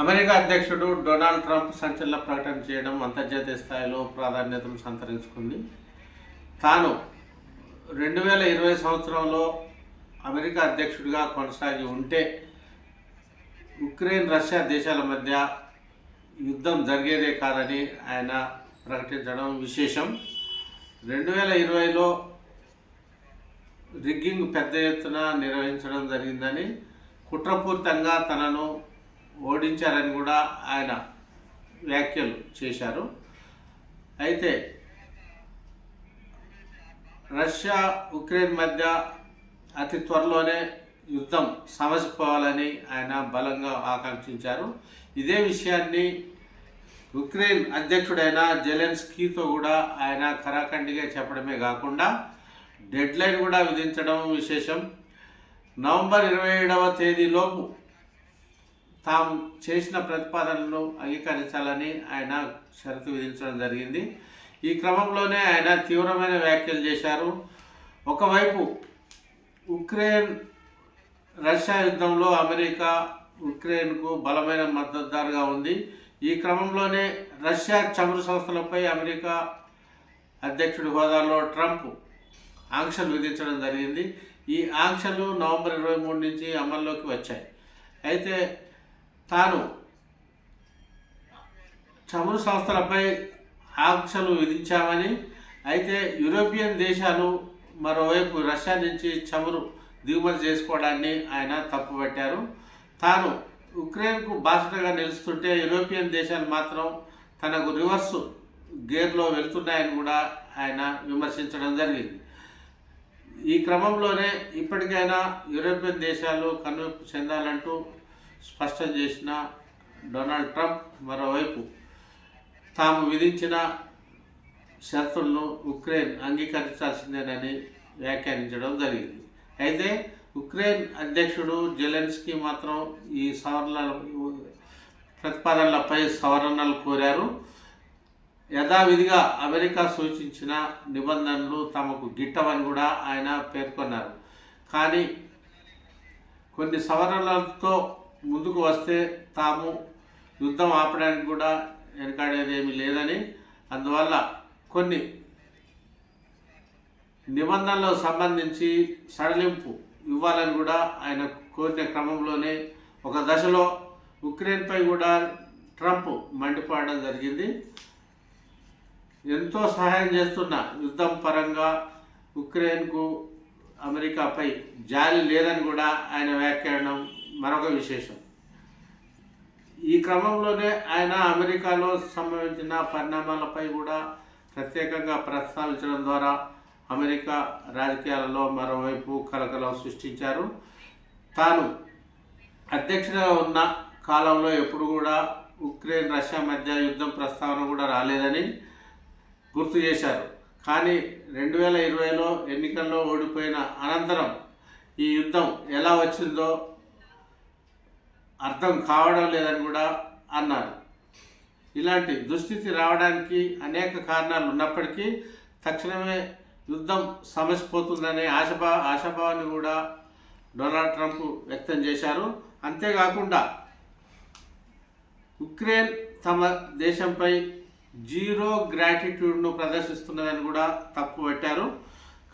America అధ్యక్షుడు Donald Trump సంచలన ప్రకటన చేయడం అంతర్జాతీయ స్థాయిలో ప్రాధాన్యతను సంతరించుకుంది. తాను రెండు వేల ఇరవై సంవత్సరంలో అమెరికా అధ్యక్షుడిగా కొనసాగి ఉంటే ఉక్రెయిన్ రష్యా దేశాల మధ్య యుద్ధం జరిగేదే కాదని ఆయన ప్రకటించడం విశేషం. రెండు వేల ఇరవైలో రిగ్గింగ్ పెద్ద ఎత్తున నిర్వహించడం జరిగిందని కుట్రపూరితంగా తనను ఓడించారని కూడా ఆయన వ్యాఖ్యలు చేశారు. అయితే రష్యా ఉక్రెయిన్ మధ్య అతి త్వరలోనే యుద్ధం సమసిపోవాలని ఆయన బలంగా ఆకాంక్షించారు. ఇదే విషయాన్ని ఉక్రెయిన్ అధ్యక్షుడైన జెలెన్స్కీతో కూడా ఆయన ఖరాఖండిగా చెప్పడమే కాకుండా డెడ్లైన్ కూడా విధించడం విశేషం. నవంబర్ ఇరవై ఏడవ తేదీలోపు తాము చేసిన ప్రతిపాదనలను అంగీకరించాలని ఆయన షరతు విధించడం జరిగింది. ఈ క్రమంలోనే ఆయన తీవ్రమైన వ్యాఖ్యలు చేశారు. ఒకవైపు ఉక్రెయిన్ రష్యా యుద్ధంలో అమెరికా ఉక్రెయిన్కు బలమైన మద్దతుదారుగా ఉంది. ఈ క్రమంలోనే రష్యా చమురు సంస్థలపై అమెరికా అధ్యక్షుడి హోదాలో ట్రంప్ ఆంక్షలు విధించడం జరిగింది. ఈ ఆంక్షలు నవంబర్ ఇరవై మూడు నుంచి అమల్లోకి వచ్చాయి. అయితే తాను చమురు సంస్థలపై ఆంక్షలు విధించామని అయితే యూరోపియన్ దేశాలు మరోవైపు రష్యా నుంచి చమురు దిగుమతి చేసుకోవడాన్ని ఆయన తప్పుపట్టారు తాను ఉక్రెయిన్కు బాసటగా నిలుస్తుంటే యూరోపియన్ దేశాలు మాత్రం తనకు రివర్స్ గేర్లో వెళ్తున్నాయని కూడా ఆయన విమర్శించడం జరిగింది. ఈ క్రమంలోనే ఇప్పటికైనా యూరోపియన్ దేశాలు కనువిప్పు చెందాలంటూ స్పష్టం చేసిన డొనాల్డ్ ట్రంప్ మరోవైపు తాము విధించిన షరతులను ఉక్రెయిన్ అంగీకరించాల్సిందేనని వ్యాఖ్యానించడం జరిగింది. అయితే ఉక్రెయిన్ అధ్యక్షుడు జెలెన్స్కీ మాత్రం ఈ సవరణ ప్రతిపాదనలపై సవరణలు కోరారు. యథావిధిగా అమెరికా సూచించిన నిబంధనలు తమకు గిట్టవని కూడా ఆయన పేర్కొన్నారు. కానీ కొన్ని సవరణలతో ముందుకు వస్తే తాము యుద్ధం ఆపడానికి కూడా వెనకాడేది ఏమీ లేదని అందువల్ల కొన్ని నిబంధనలకు సంబంధించి సడలింపు ఇవ్వాలని కూడా ఆయన కోరిన క్రమంలోనే ఒక దశలో ఉక్రెయిన్పై కూడా ట్రంప్ మండిపోవడం జరిగింది. ఎంతో సహాయం చేస్తున్న యుద్ధం పరంగా ఉక్రెయిన్కు అమెరికాపై జాలి లేదని కూడా ఆయన వ్యాఖ్యానం మరొక విశేషం. ఈ క్రమంలోనే ఆయన అమెరికాలో సంభవించిన పరిణామాలపై కూడా ప్రత్యేకంగా ప్రస్తావించడం ద్వారా అమెరికా రాజకీయాలలో మరోవైపు కలకలం సృష్టించారు. తాను అధ్యక్షుడిగా ఉన్న కాలంలో ఎప్పుడు కూడా ఉక్రెయిన్ రష్యా మధ్య యుద్ధం ప్రస్తావన కూడా రాలేదని గుర్తు చేశారు. కానీ రెండు వేల ఇరవైలో ఎన్నికల్లో ఓడిపోయిన అనంతరం ఈ యుద్ధం ఎలా వచ్చిందో అర్థం కావడం లేదని కూడా అన్నారు. ఇలాంటి దుస్థితి రావడానికి అనేక కారణాలు ఉన్నప్పటికీ తక్షణమే యుద్ధం సమసిపోతుందనే ఆశభా ఆశాభావాన్ని కూడా డొనాల్డ్ ట్రంప్ వ్యక్తం చేశారు. అంతేకాకుండా ఉక్రెయిన్ తమ దేశంపై జీరో గ్రాటిట్యూడ్ను ప్రదర్శిస్తున్నదని కూడా తప్పు పెట్టారు.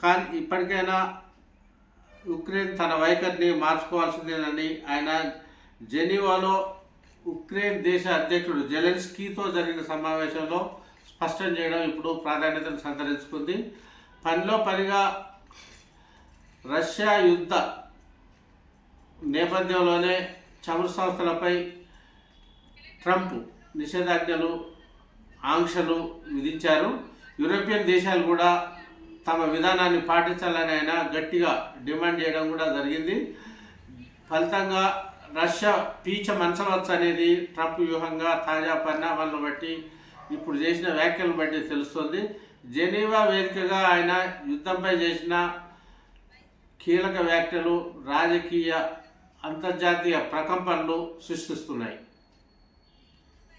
కానీ ఇప్పటికైనా ఉక్రెయిన్ తన వైఖరిని మార్చుకోవాల్సిందేనని ఆయన జెనీవాలో ఉక్రెయిన్ దేశ అధ్యక్షుడు జెలెన్స్కీతో జరిగిన సమావేశంలో స్పష్టం చేయడం ఇప్పుడు ప్రాధాన్యతను సంతరించుకుంది. పనిలో పనిగా రష్యా యుద్ధ నేపథ్యంలోనే చమురు సంస్థలపై ట్రంప్ నిషేధాజ్ఞలు ఆంక్షలు విధించారు. యూరోపియన్ దేశాలు కూడా తమ విధానాన్ని పాటించాలని ఆయన గట్టిగా డిమాండ్ చేయడం కూడా జరిగింది. ఫలితంగా రష్యా పీచ మంచవచ్చు అనేది ట్రంప్ వ్యూహంగా తాజా పరిణామాలను బట్టి ఇప్పుడు చేసిన వ్యాఖ్యలను బట్టి తెలుస్తుంది. జెనీవా వేదికగా ఆయన యుద్ధంపై చేసిన కీలక వ్యాఖ్యలు రాజకీయ అంతర్జాతీయ ప్రకంపనలు సృష్టిస్తున్నాయి.